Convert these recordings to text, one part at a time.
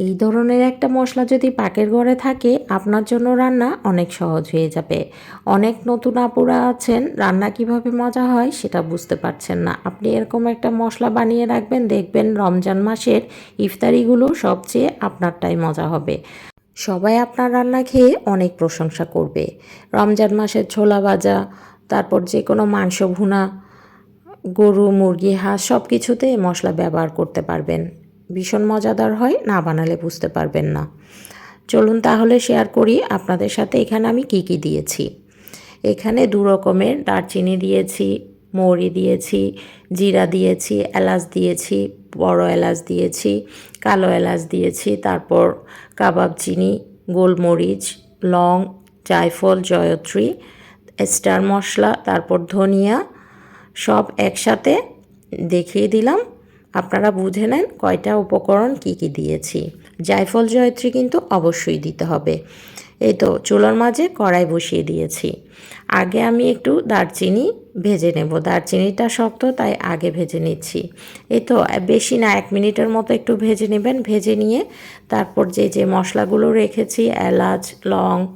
এই ধরনের একটা মশলা যদি পাকের ঘরে থাকে, আপনার জন্য রান্না অনেক সহজ হয়ে যাবে। অনেক নতুন আপুরা আছেন, রান্না কীভাবে মজা হয় সেটা বুঝতে পারছেন না। আপনি এরকম একটা মশলা বানিয়ে রাখবেন, দেখবেন রমজান মাসের ইফতারিগুলো সবচেয়ে আপনারটাই মজা হবে। সবাই আপনার রান্না খেয়ে অনেক প্রশংসা করবে। রমজান মাসের ছোলা ভাজা, তারপর যে কোনো মাংস ভুনা, গরু, মুরগি, হাঁস সব কিছুতে মশলা ব্যবহার করতে পারবেন। ভীষণ মজাদার হয়, না বানালে বুঝতে পারবেন না। চলুন তাহলে শেয়ার করি আপনাদের সাথে এখানে আমি কি কি দিয়েছি। এখানে দু রকমের দারচিনি দিয়েছি, মৌরি দিয়েছি, জিরা দিয়েছি, এলাচ দিয়েছি, বড় এলাচ দিয়েছি, কালো এলাচ দিয়েছি, তারপর কাবাব চিনি, গোলমরিচ, লং, জায়ফল, জয়ত্রী, স্টার মশলা, তারপর ধনিয়া, সব একসাথে দেখিয়ে দিলাম। আপনারা বুঝে নেন কয়টা উপকরণ কি কি দিয়েছি। জায়ফল জয়ত্রী কিন্তু অবশ্যই দিতে হবে। এই তো, চুলার মাঝে কড়াই বসিয়ে দিয়েছি। আগে আমি একটু দারচিনি ভেজে নেব। দারচিনিটা শক্ত, তাই আগে ভেজে নিচ্ছি। এই তো, বেশি না, এক মিনিটের মতো একটু ভেজে নেবেন। ভেজে নিয়ে তারপর যে যে মশলাগুলো রেখেছি, এলাচ, লং,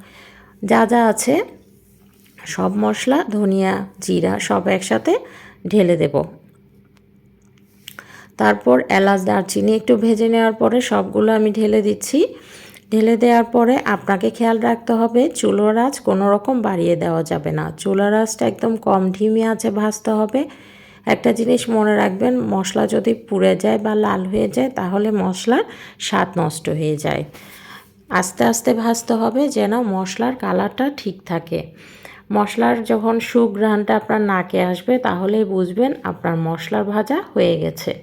যা যা আছে, সব মশলা, ধনিয়া, জিরা, সব একসাথে ঢেলে দেব। তারপর এলাচ, দারচিনি একটু ভেজে নেওয়ার পরে সবগুলো আমি ঢেলে দিচ্ছি। ঢেলে দেওয়ার পরে আপনাকে খেয়াল রাখতে হবে, চুলোর আঁচ কোনো রকম বাড়িয়ে দেওয়া যাবে না। চুলোর আঁচটা একদম কম ঢিমি আছে ভাজতে হবে। একটা জিনিস মনে রাখবেন, মশলা যদি পুড়ে যায় বা লাল হয়ে যায়, তাহলে মশলার স্বাদ নষ্ট হয়ে যায়। আস্তে আস্তে ভাজতে হবে যেন মশলার কালারটা ঠিক থাকে। মশলার যখন সুঘ্রাণটা আপনার নাকে আসবে, তাহলেই বুঝবেন আপনার মশলার ভাজা হয়ে গেছে।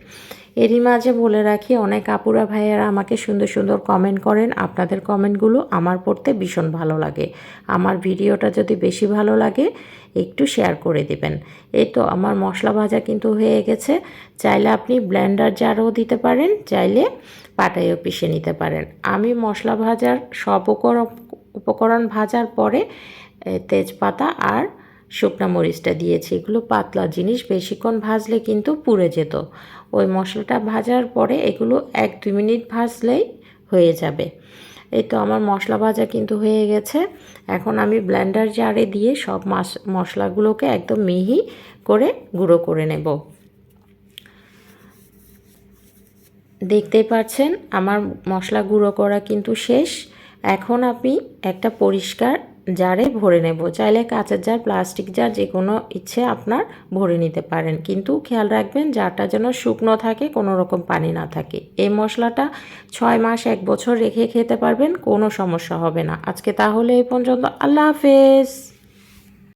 এরই মাঝে বলে রাখি, অনেক আপুরা ভাইয়েরা আমাকে সুন্দর সুন্দর কমেন্ট করেন। আপনাদের কমেন্টগুলো আমার পড়তে ভীষণ ভালো লাগে। আমার ভিডিওটা যদি বেশি ভালো লাগে, একটু শেয়ার করে দিবেন। এই তো আমার মশলা ভাজা কিন্তু হয়ে গেছে। চাইলে আপনি ব্লেন্ডার জারও দিতে পারেন, চাইলে পাটাইও পিষে নিতে পারেন। আমি মশলা ভাজার সব উপকরণ ভাজার পরে তেজপাতা আর শুকনো মরিচটা দিয়েছি। এগুলো পাতলা জিনিস, বেশিক্ষণ ভাজলে কিন্তু পুড়ে যেত। ওই মশলাটা ভাজার পরে এগুলো এক দুই মিনিট ভাজলেই হয়ে যাবে। এই তো আমার মশলা ভাজা কিন্তু হয়ে গেছে। এখন আমি ব্লেন্ডার জারে দিয়ে সব মাস, মশলাগুলোকে একদম মিহি করে গুঁড়ো করে নেব। দেখতেই পাচ্ছেন, আমার মশলা গুঁড়ো করা কিন্তু শেষ। এখন আমি একটা পরিষ্কার জারে ভরে নেব। চাইলে কাঁচের জার, প্লাস্টিক জার যে কোনো ইচ্ছে আপনার ভরে নিতে পারেন। কিন্তু খেয়াল রাখবেন, জারটা যেন শুকনো থাকে কোনো রকম পানি না থাকে। এই মশলাটা ছয় মাস, এক বছর রেখে খেতে পারবেন, কোনো সমস্যা হবে না। আজকে তাহলে এই পর্যন্ত। আল্লাহ হাফেজ।